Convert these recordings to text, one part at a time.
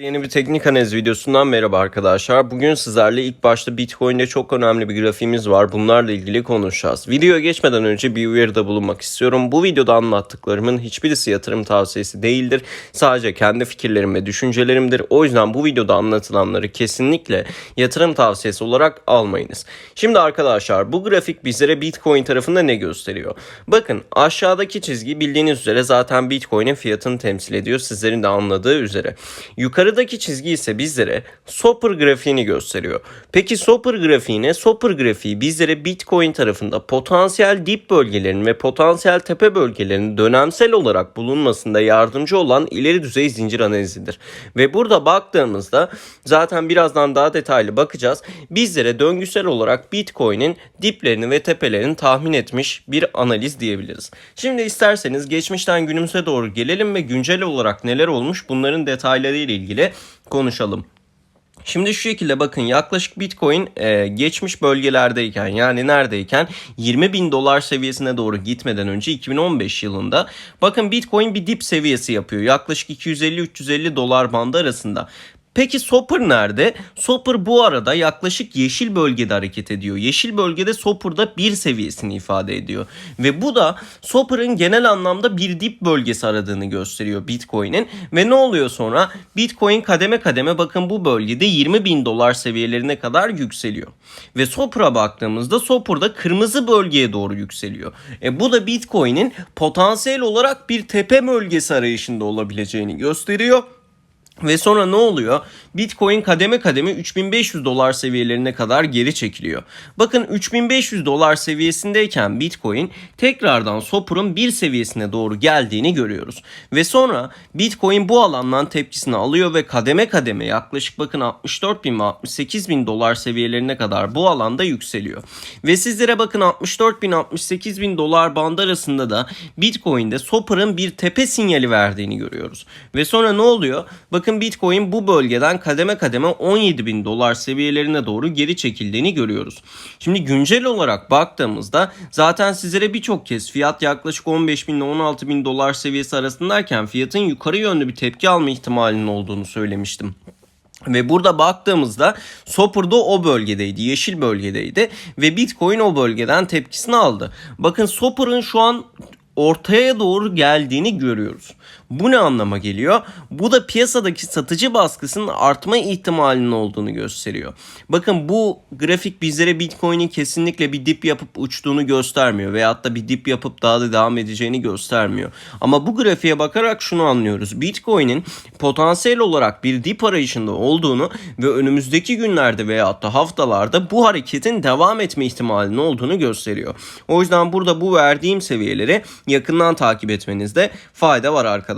Yeni bir teknik analiz videosundan merhaba arkadaşlar. Bugün sizlerle ilk başta Bitcoin'de çok önemli bir grafiğimiz var. Bunlarla ilgili konuşacağız. Videoya geçmeden önce bir uyarıda bulunmak istiyorum. Bu videoda anlattıklarımın hiçbirisi yatırım tavsiyesi değildir. Sadece kendi fikirlerim ve düşüncelerimdir. O yüzden bu videoda anlatılanları kesinlikle yatırım tavsiyesi olarak almayınız. Şimdi arkadaşlar bu grafik bizlere Bitcoin tarafında ne gösteriyor? Bakın aşağıdaki çizgi bildiğiniz üzere zaten Bitcoin'in fiyatını temsil ediyor. Sizlerin de anladığı üzere. Yukarıdaki çizgi ise bizlere Soper grafiğini gösteriyor. Peki Soper grafiği ne? Soper grafiği bizlere Bitcoin tarafında potansiyel dip bölgelerin ve potansiyel tepe bölgelerinin dönemsel olarak bulunmasında yardımcı olan ileri düzey zincir analizidir. Ve burada baktığımızda zaten birazdan daha detaylı bakacağız. Bizlere döngüsel olarak Bitcoin'in diplerini ve tepelerini tahmin etmiş bir analiz diyebiliriz. Şimdi isterseniz geçmişten günümüze doğru gelelim ve güncel olarak neler olmuş bunların detayları ile ilgili konuşalım. Şimdi şu şekilde bakın yaklaşık Bitcoin e, geçmiş bölgelerdeyken yani neredeyken 20 bin dolar seviyesine doğru gitmeden önce 2015 yılında bakın Bitcoin bir dip seviyesi yapıyor. Yaklaşık 250-350 dolar bandı arasında. Peki Soper nerede? Soper bu arada yaklaşık yeşil bölgede hareket ediyor. Yeşil bölgede Soper'da bir seviyesini ifade ediyor. Ve bu da Soper'ın genel anlamda bir dip bölgesi aradığını gösteriyor Bitcoin'in. Ve ne oluyor sonra? Bitcoin kademe kademe bakın bu bölgede 20 bin dolar seviyelerine kadar yükseliyor. Ve Soper'a baktığımızda Soper'da kırmızı bölgeye doğru yükseliyor. E bu da Bitcoin'in potansiyel olarak bir tepe bölgesi arayışında olabileceğini gösteriyor. Ve sonra ne oluyor? Bitcoin kademe kademe 3500 dolar seviyelerine kadar geri çekiliyor. Bakın 3500 dolar seviyesindeyken Bitcoin tekrardan Soper'ın bir seviyesine doğru geldiğini görüyoruz. Ve sonra Bitcoin bu alandan tepkisini alıyor ve kademe kademe yaklaşık bakın 64 bin ve 68 bin dolar seviyelerine kadar bu alanda yükseliyor. Ve sizlere bakın 64 bin 68 bin dolar bandı arasında da Bitcoin'de Soper'ın bir tepe sinyali verdiğini görüyoruz. Ve sonra ne oluyor? Bakın Bakın Bitcoin bu bölgeden kademe kademe 17 bin dolar seviyelerine doğru geri çekildiğini görüyoruz. Şimdi güncel olarak baktığımızda zaten sizlere birçok kez fiyat yaklaşık 15 bin ile 16 bin dolar seviyesi arasındayken fiyatın yukarı yönlü bir tepki alma ihtimalinin olduğunu söylemiştim. Ve burada baktığımızda Soper'da o bölgedeydi, yeşil bölgedeydi ve Bitcoin o bölgeden tepkisini aldı. Bakın Soper'ın şu an ortaya doğru geldiğini görüyoruz. Bu ne anlama geliyor? Bu da piyasadaki satıcı baskısının artma ihtimalinin olduğunu gösteriyor. Bakın bu grafik bizlere Bitcoin'in kesinlikle bir dip yapıp uçtuğunu göstermiyor veyahut da bir dip yapıp daha da devam edeceğini göstermiyor. Ama bu grafiğe bakarak şunu anlıyoruz. Bitcoin'in potansiyel olarak bir dip arayışında olduğunu ve önümüzdeki günlerde veyahut da haftalarda bu hareketin devam etme ihtimalinin olduğunu gösteriyor. O yüzden burada bu verdiğim seviyeleri yakından takip etmenizde fayda var arkadaşlar.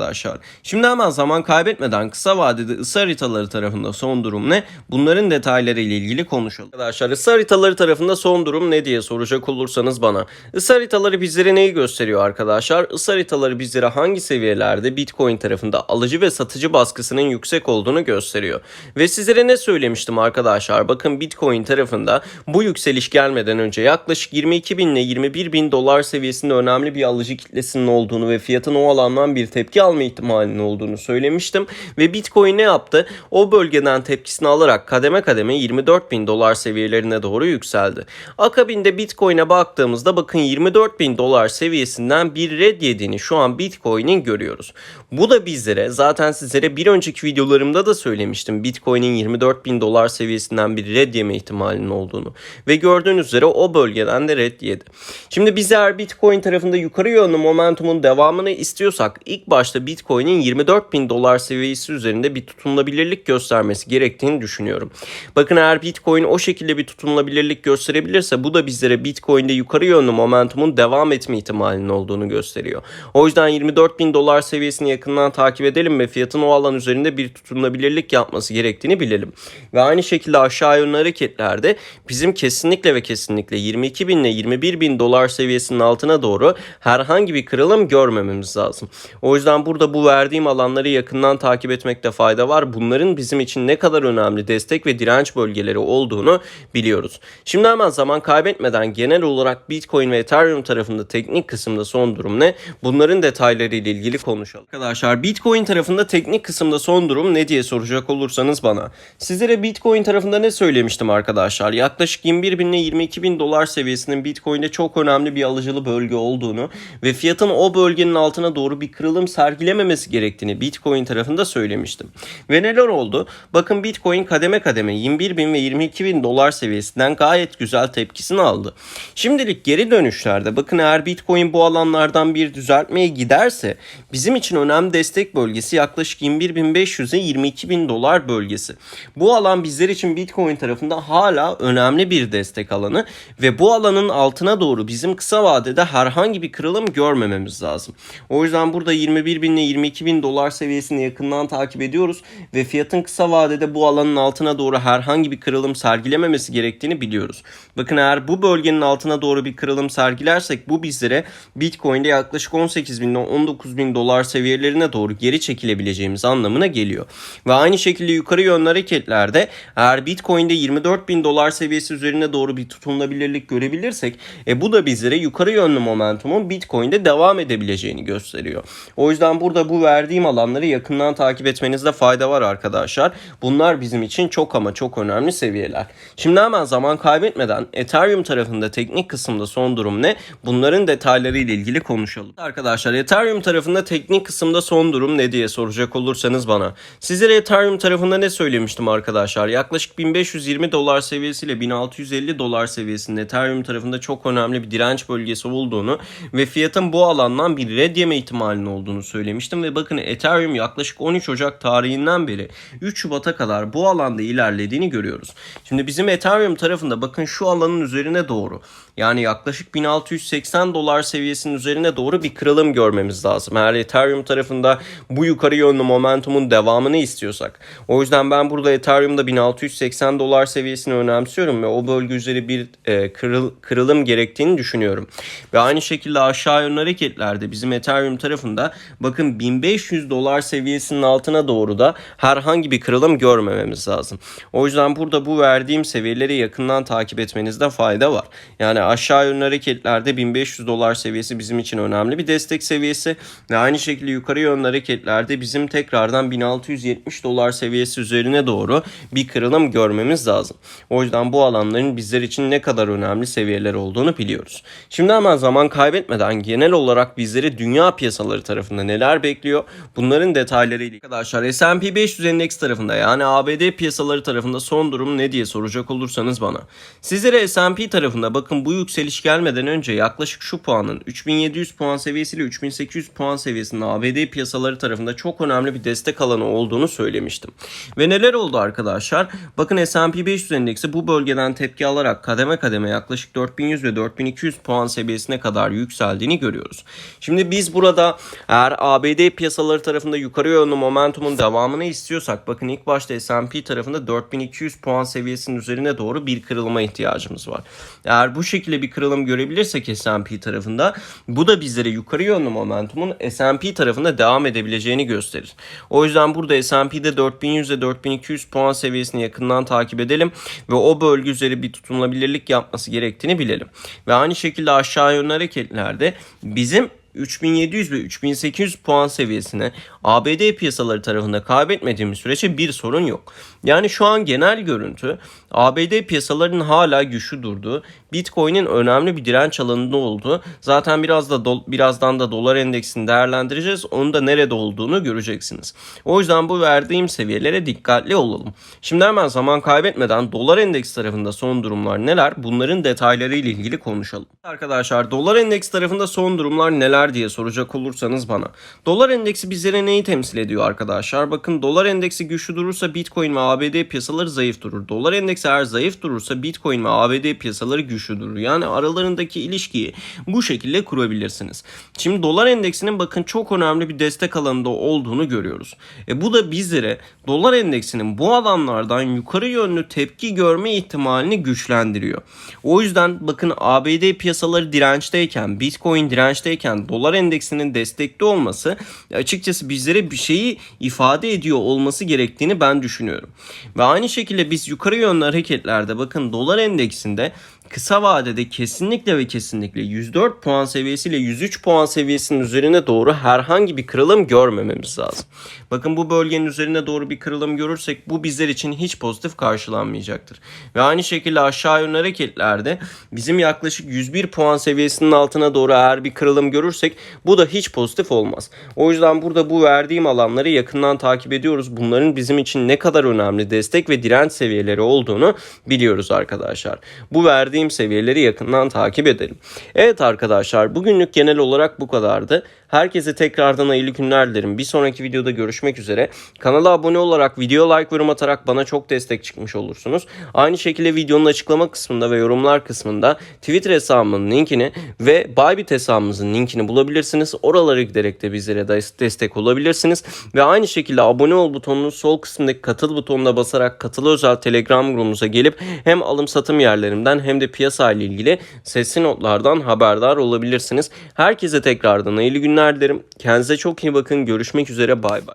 Şimdi hemen zaman kaybetmeden kısa vadede ısı haritaları tarafında son durum ne? Bunların detayları ile ilgili konuşalım. Arkadaşlar ısı haritaları tarafında son durum ne diye soracak olursanız bana. Isı haritaları bizlere neyi gösteriyor arkadaşlar? Isı haritaları bizlere hangi seviyelerde Bitcoin tarafında alıcı ve satıcı baskısının yüksek olduğunu gösteriyor. Ve sizlere ne söylemiştim arkadaşlar? Bakın Bitcoin tarafında bu yükseliş gelmeden önce yaklaşık 22 bin ile 21 bin dolar seviyesinde önemli bir alıcı kitlesinin olduğunu ve fiyatın o alandan bir tepki alma ihtimalinin olduğunu söylemiştim. Ve Bitcoin ne yaptı? O bölgeden tepkisini alarak kademe kademe 24 bin dolar seviyelerine doğru yükseldi. Akabinde Bitcoin'e baktığımızda bakın 24 bin dolar seviyesinden bir red yediğini şu an Bitcoin'in görüyoruz. Bu da bizlere zaten sizlere bir önceki videolarımda da söylemiştim. Bitcoin'in 24 bin dolar seviyesinden bir red yeme ihtimalinin olduğunu. Ve gördüğünüz üzere o bölgeden de red yedi. Şimdi biz eğer Bitcoin tarafında yukarı yönlü momentumun devamını istiyorsak ilk başta Bitcoin'in 24 bin dolar seviyesi üzerinde bir tutunulabilirlik göstermesi gerektiğini düşünüyorum. Bakın eğer Bitcoin o şekilde bir tutunulabilirlik gösterebilirse bu da bizlere Bitcoin'de yukarı yönlü momentumun devam etme ihtimalinin olduğunu gösteriyor. O yüzden 24 bin dolar seviyesini yakından takip edelim ve fiyatın o alan üzerinde bir tutunulabilirlik yapması gerektiğini bilelim. Ve aynı şekilde aşağı yönlü hareketlerde bizim kesinlikle ve kesinlikle 22 bin ile 21 bin dolar seviyesinin altına doğru herhangi bir kırılım görmememiz lazım. O yüzden bu burada bu verdiğim alanları yakından takip etmekte fayda var. Bunların bizim için ne kadar önemli destek ve direnç bölgeleri olduğunu biliyoruz. Şimdi hemen zaman kaybetmeden genel olarak Bitcoin ve Ethereum tarafında teknik kısımda son durum ne? Bunların detayları ile ilgili konuşalım. Arkadaşlar Bitcoin tarafında teknik kısımda son durum ne diye soracak olursanız bana. Sizlere Bitcoin tarafında ne söylemiştim arkadaşlar? Yaklaşık 21 bin ile 22 bin dolar seviyesinin Bitcoin'de çok önemli bir alıcılı bölge olduğunu ve fiyatın o bölgenin altına doğru bir kırılım sergilememesi gerektiğini Bitcoin tarafında söylemiştim. Ve neler oldu? Bakın Bitcoin kademe kademe 21 bin ve 22 bin dolar seviyesinden gayet güzel tepkisini aldı. Şimdilik geri dönüşlerde bakın eğer Bitcoin bu alanlardan bir düzeltmeye giderse bizim için önemli destek bölgesi yaklaşık 21.500'e 22.000 dolar bölgesi. Bu alan bizler için Bitcoin tarafında hala önemli bir destek alanı ve bu alanın altına doğru bizim kısa vadede herhangi bir kırılım görmememiz lazım. O yüzden burada 21.000 ile 22.000 dolar seviyesini yakından takip ediyoruz ve fiyatın kısa vadede bu alanın altına doğru herhangi bir kırılım sergilememesi gerektiğini biliyoruz. Bakın eğer bu bölgenin altına doğru bir kırılım sergilersek bu bizlere Bitcoin'de yaklaşık 18 bin ile 19 bin dolar seviyelerine doğru geri çekilebileceğimiz anlamına geliyor. Ve aynı şekilde yukarı yönlü hareketlerde eğer Bitcoin'de 24 bin dolar seviyesi üzerine doğru bir tutunulabilirlik görebilirsek e, bu da bizlere yukarı yönlü momentumun Bitcoin'de devam edebileceğini gösteriyor. O yüzden burada bu verdiğim alanları yakından takip etmenizde fayda var arkadaşlar. Bunlar bizim için çok ama çok önemli seviyeler. Şimdi hemen zaman kaybetmeden Ethereum tarafında teknik kısımda son durum ne? Bunların detayları ile ilgili konuşalım. Arkadaşlar Ethereum tarafında teknik kısımda son durum ne diye soracak olursanız bana. Sizlere Ethereum tarafında ne söylemiştim arkadaşlar? Yaklaşık 1520 dolar seviyesiyle 1650 dolar seviyesinde Ethereum tarafında çok önemli bir direnç bölgesi olduğunu ve fiyatın bu alandan bir red yeme ihtimalinin olduğunu söylemiştim ve bakın Ethereum yaklaşık 13 Ocak tarihinden beri 3 Şubat'a kadar bu alanda ilerlediğini görüyoruz. Şimdi bizim Ethereum tarafında bakın şu alanın üzerine doğru yani yaklaşık 1680 dolar seviyesinin üzerine doğru bir kırılım görmemiz lazım. Eğer Ethereum tarafında bu yukarı yönlü momentumun devamını istiyorsak. O yüzden ben burada Ethereum'da 1680 dolar seviyesini önemsiyorum ve o bölge üzeri bir e, kırıl, kırılım gerektiğini düşünüyorum. Ve aynı şekilde aşağı yönlü hareketlerde bizim Ethereum tarafında bakın 1500 dolar seviyesinin altına doğru da herhangi bir kırılım görmememiz lazım. O yüzden burada bu verdiğim seviyeleri yakından takip etmenizde fayda var. Yani aşağı yönlü hareketlerde 1500 dolar seviyesi bizim için önemli bir destek seviyesi ve aynı şekilde yukarı yönlü hareketlerde bizim tekrardan 1670 dolar seviyesi üzerine doğru bir kırılım görmemiz lazım. O yüzden bu alanların bizler için ne kadar önemli seviyeler olduğunu biliyoruz. Şimdi hemen zaman kaybetmeden genel olarak bizleri dünya piyasaları tarafında neler bekliyor? Bunların detaylarıyla arkadaşlar S&P 500 endeks tarafında yani ABD piyasaları tarafında son durum ne diye soracak olursanız bana. Sizlere S&P tarafında bakın bu yükseliş gelmeden önce yaklaşık şu puanın 3700 puan seviyesiyle 3800 puan seviyesinde ABD piyasaları tarafında çok önemli bir destek alanı olduğunu söylemiştim. Ve neler oldu arkadaşlar? Bakın S&P 500 endeksi bu bölgeden tepki alarak kademe kademe yaklaşık 4100 ve 4200 puan seviyesine kadar yükseldiğini görüyoruz. Şimdi biz burada eğer ABD piyasaları tarafında yukarı yönlü momentumun devamını istiyorsak bakın ilk başta S&P tarafında 4200 puan seviyesinin üzerine doğru bir kırılma ihtiyacımız var. Eğer bu şekilde bir kırılım görebilirsek S&P tarafında bu da bizlere yukarı yönlü momentumun S&P tarafında devam edebileceğini gösterir. O yüzden burada S&P'de 4100 ile 4200 puan seviyesini yakından takip edelim ve o bölge üzeri bir tutunulabilirlik yapması gerektiğini bilelim. Ve aynı şekilde aşağı yönlü hareketlerde bizim 3700 ve 3800 puan seviyesine ABD piyasaları tarafında kaybetmediğimiz sürece bir sorun yok. Yani şu an genel görüntü ABD piyasalarının hala güçlü durduğu, Bitcoin'in önemli bir direnç alanında olduğu, zaten biraz da do, birazdan da dolar endeksini değerlendireceğiz. Onun da nerede olduğunu göreceksiniz. O yüzden bu verdiğim seviyelere dikkatli olalım. Şimdi hemen zaman kaybetmeden dolar endeks tarafında son durumlar neler? Bunların detayları ile ilgili konuşalım. Arkadaşlar dolar endeks tarafında son durumlar neler diye soracak olursanız bana. Dolar endeksi bizlere neyi temsil ediyor arkadaşlar? Bakın dolar endeksi güçlü durursa Bitcoin ve ABD piyasaları zayıf durur. Dolar endeksi eğer zayıf durursa Bitcoin ve ABD piyasaları güçlü düşüşüdür. Yani aralarındaki ilişkiyi bu şekilde kurabilirsiniz. Şimdi dolar endeksinin bakın çok önemli bir destek alanında olduğunu görüyoruz. E bu da bizlere dolar endeksinin bu alanlardan yukarı yönlü tepki görme ihtimalini güçlendiriyor. O yüzden bakın ABD piyasaları dirençteyken, Bitcoin dirençteyken dolar endeksinin destekli olması açıkçası bizlere bir şeyi ifade ediyor olması gerektiğini ben düşünüyorum. Ve aynı şekilde biz yukarı yönlü hareketlerde bakın dolar endeksinde kısa vadede kesinlikle ve kesinlikle 104 puan seviyesiyle 103 puan seviyesinin üzerine doğru herhangi bir kırılım görmememiz lazım. Bakın bu bölgenin üzerine doğru bir kırılım görürsek bu bizler için hiç pozitif karşılanmayacaktır. Ve aynı şekilde aşağı yönlü hareketlerde bizim yaklaşık 101 puan seviyesinin altına doğru eğer bir kırılım görürsek bu da hiç pozitif olmaz. O yüzden burada bu verdiğim alanları yakından takip ediyoruz. Bunların bizim için ne kadar önemli destek ve direnç seviyeleri olduğunu biliyoruz arkadaşlar. Bu verdiğim seviyeleri yakından takip edelim. Evet arkadaşlar bugünlük genel olarak bu kadardı. Herkese tekrardan hayırlı günler dilerim. Bir sonraki videoda görüşmek üzere. Kanala abone olarak, video like yorum atarak bana çok destek çıkmış olursunuz. Aynı şekilde videonun açıklama kısmında ve yorumlar kısmında Twitter hesabımın linkini ve Bybit hesabımızın linkini bulabilirsiniz. Oralara giderek de bizlere des- destek olabilirsiniz. Ve aynı şekilde abone ol butonunun sol kısmındaki katıl butonuna basarak katılı özel Telegram grubumuza gelip hem alım satım yerlerimden hem de piyasa ile ilgili sesli notlardan haberdar olabilirsiniz. Herkese tekrardan hayırlı günler dilerim. Kendinize çok iyi bakın. Görüşmek üzere. Bay bay.